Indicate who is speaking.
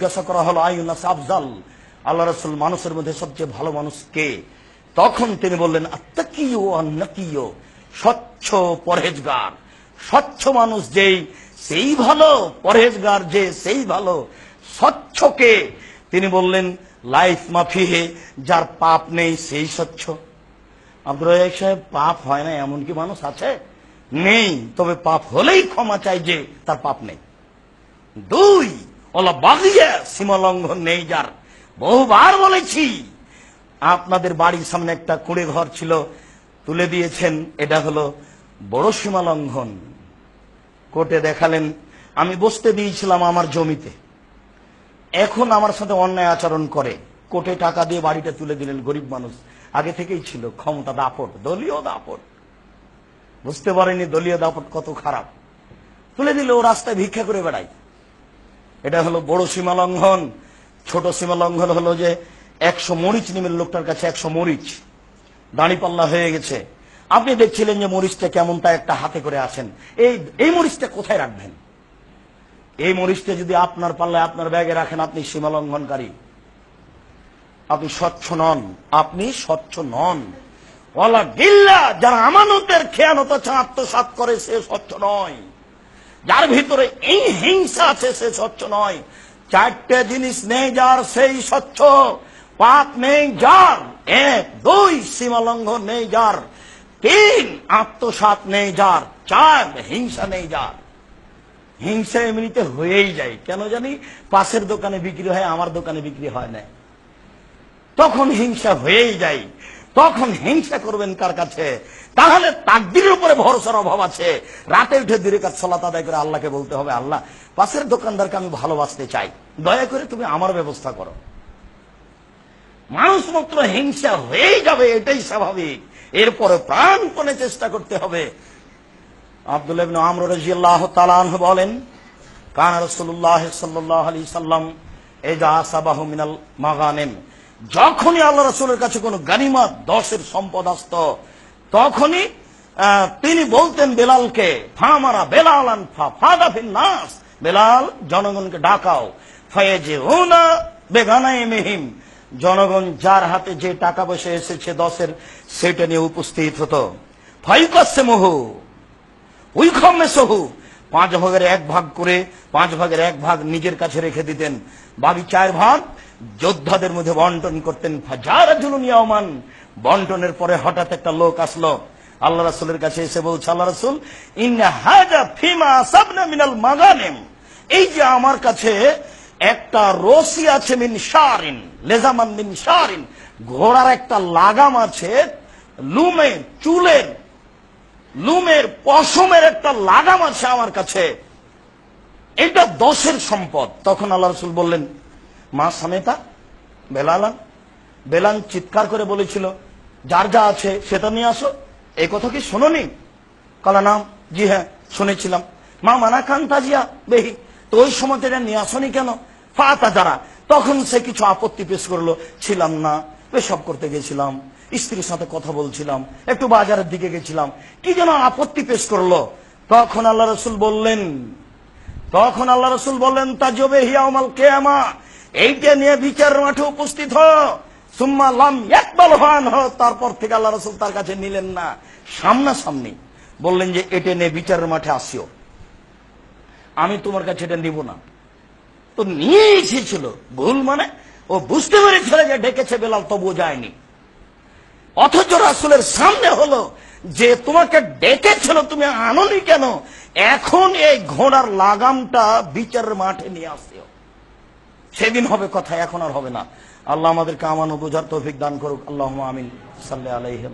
Speaker 1: জিজ্ঞাসা করা হলো আইনাস আফজাল? আল্লাহ রসুল মানুষের মধ্যে সবচেয়ে ভালো মানুষ কে? তখন তিনি বললেন আন্নাকিও স্বচ্ছ পরহেজগার। স্বচ্ছ মানুষ যেই, সেই ভালো। পরহেজগার যে, সেই ভালো। স্বচ্ছকে তিনি বললেন, লাইফ মাফিহে যার পাপ নেই সেই স্বচ্ছ। আব্দুল রাজাক সাহেব, পাপ হয় না, এমন কি মানুষ আছে? নেই, তবে পাপ হলেই ক্ষমা চাই যে, তার পাপ নেই। দুই ওলা বাগিয়া সীমা লঙ্ঘন নেই যার। বহুবার বলেছি, আপনাদের বাড়ির সামনে একটা কুড়ে ঘর ছিল, তুলে দিয়েছেন, এটা হলো বড় সীমা লঙ্ঘন কোর্টে দেখালেন, আমি বসতে দিয়েছিলাম আমার জমিতে। এখন আমার সাথে অন্যায় আচরণ করে, কোর্টে টাকা দিয়ে বাড়িটা তুলে দিলেন গরিব মানুষ। আগে থেকেই ছিল, ক্ষমতা দাপট, দলীয় দাপট। বুঝতে পারেনি দলীয় দাপট কত খারাপ। তুলে দিলে ও রাস্তায় ভিক্ষা করে বেড়ায়। এটা হলো বড় সীমা লঙ্ঘন। ছোট সীমা লঙ্ঘন হলো যে একশো মরিচ নিমের লোকটার কাছে একশো মরিচ। দাঁড়িপাল্লা হয়ে গেছে। আপনি দেখছিলেন যে মরিচটা কেমন তা একটা হাতে করে আছেন। এই এই মরিচটা কোথায় রাখবেন? এই মরিচটা যদি আপনার পাল্লায় আপনার ব্যাগে রাখেন, আপনি সীমা লঙ্ঘনকারী। আপনি স্বচ্ছ নন। আপনি স্বচ্ছ নন। ওয়ালা যারা আমানতের খেয়ানত আত্মসাত করে, সে স্বচ্ছ নয়। যার ভিতরে এই হিংসা আছে, সে স্বচ্ছ নয়। চারটে জিনিস নেই যার, সেই স্বচ্ছ। পাপ নেই যার, এক, দুই, সীমা লঙ্ঘন নেই যার, তিন, আত্মসাত নেই যার, চার, হিংসা নেই যার। হিংসা এমনিতে হয়েই যায়। কেন জানি? পাশের দোকানে বিক্রি হয়, আমার দোকানে বিক্রি হয় না। তখন হিংসা হয়েই যায়। তখন হিংসা করবেন কার কাছে? তাহলে তাকদিরের উপরে ভরসার অভাব আছে। রাতে উঠে দূরে কাজ সলাত আদায় করে আল্লাহকে বলতে হবে, আল্লাহ, পাশের দোকানদারকে আমি ভালোবাসতে চাই। দয়া করে তুমি আমার ব্যবস্থা করো। মানুষ মাত্র হিংসা হয়েই যাবে, এটাই স্বাভাবিক। এরপরে প্রাণপণে চেষ্টা করতে হবে। আব্দুল ইবনে আমর রাদিয়াল্লাহু তাআলা আনহু বলেন, কান রাসূলুল্লাহ সাল্লাল্লাহু আলাইহি সাল্লাম এজা আসাবাহু মিনাল মাগানিম। যখনই আল্লাহ রাসূলের কাছে কোনো গানিমত দশের সম্পদ আসত, তখনই তিনি বলতেন বেলালকে, ফামারা বেলালান ফা ফাদা নাস বেলাল, জনগণকে ডাকাও। ফায়েজে উনা বেগানায়ে মেহিম জনগণ যার হাতে যে টাকা পয়সা এসেছে দশের, সেটা নিয়ে উপস্থিত হতো। ফাইকাসে মোহ ওই খম্মে সহু পাঁচ ভাগের এক ভাগ করে পাঁচ ভাগের এক ভাগ নিজের কাছে রেখে দিতেন। বাকি চার ভাগ যোদ্ধাদের মধ্যে বন্টন করতেন। জুলুনিয়ামান বন্টনের পরে হঠাৎ একটা লোক আসলো। আল্লাহ রাসুলের কাছে এসে বলছে, আল্লাহ রাসুল মিনাল মাগানেম। এই যে আমার কাছে একটা রশি আছে মিন শারিন, লেজামান মিন শারিন। ঘোড়ার একটা লাগাম আছে, লুমে চুলের লুমের পশমের একটা লাগাম আছে আমার কাছে। এটা দশের সম্পদ। তখন আল্লাহ রসুল বললেন, মা সামেতা বেলালান বেলান চিৎকার করে বলেছিল, যার যা আছে সেটা নিয়ে আসো। এই কথা কি শোনোনি? কালা নাম জি হ্যাঁ শুনেছিলাম। মা মানা খান তাজিয়া বেহি, তো ওই সময় এটা নিয়ে আসনি কেন? ফাতা যারা। তখন সে কিছু আপত্তি পেশ করল, ছিলাম না। পেশাব করতে গেছিলাম। স্ত্রীর সাথে কথা বলছিলাম, একটু বাজারের দিকে গেছিলাম। কি যেন আপত্তি পেশ করল। তখন আল্লাহ রসুল বললেন, তখন আল্লাহ রসুল বললেন তা জবে হিয়ামাল কেয়ামা, এইটা নিয়ে বিচার মাঠে উপস্থিত হ। সুম্মা লাম হান হ। তারপর থেকে আল্লাহ রসুল তার কাছে নিলেন না। সামনাসামনি বললেন যে, এটা নিয়ে বিচারের মাঠে আসিও। আমি তোমার কাছে এটা নিব না। তো নিয়ে এসেছিল। ভুল মানে ও বুঝতে পেরেছিল যে, ডেকেছে বেলাল, তবুও যায়নি। অথচ রাসুলের সামনে হলো যে তোমাকে ডেকেছিল, তুমি আনোনি কেন? এখন এই ঘোড়ার লাগামটা বিচারের মাঠে নিয়ে আসিও। সেদিন হবে কথা, এখন আর হবে না। আল্লাহ আমাদেরকে আমানো বোঝার তৌফিক দান করুক। আল্লাহ আমিন। সাল্লাহ আলাইহি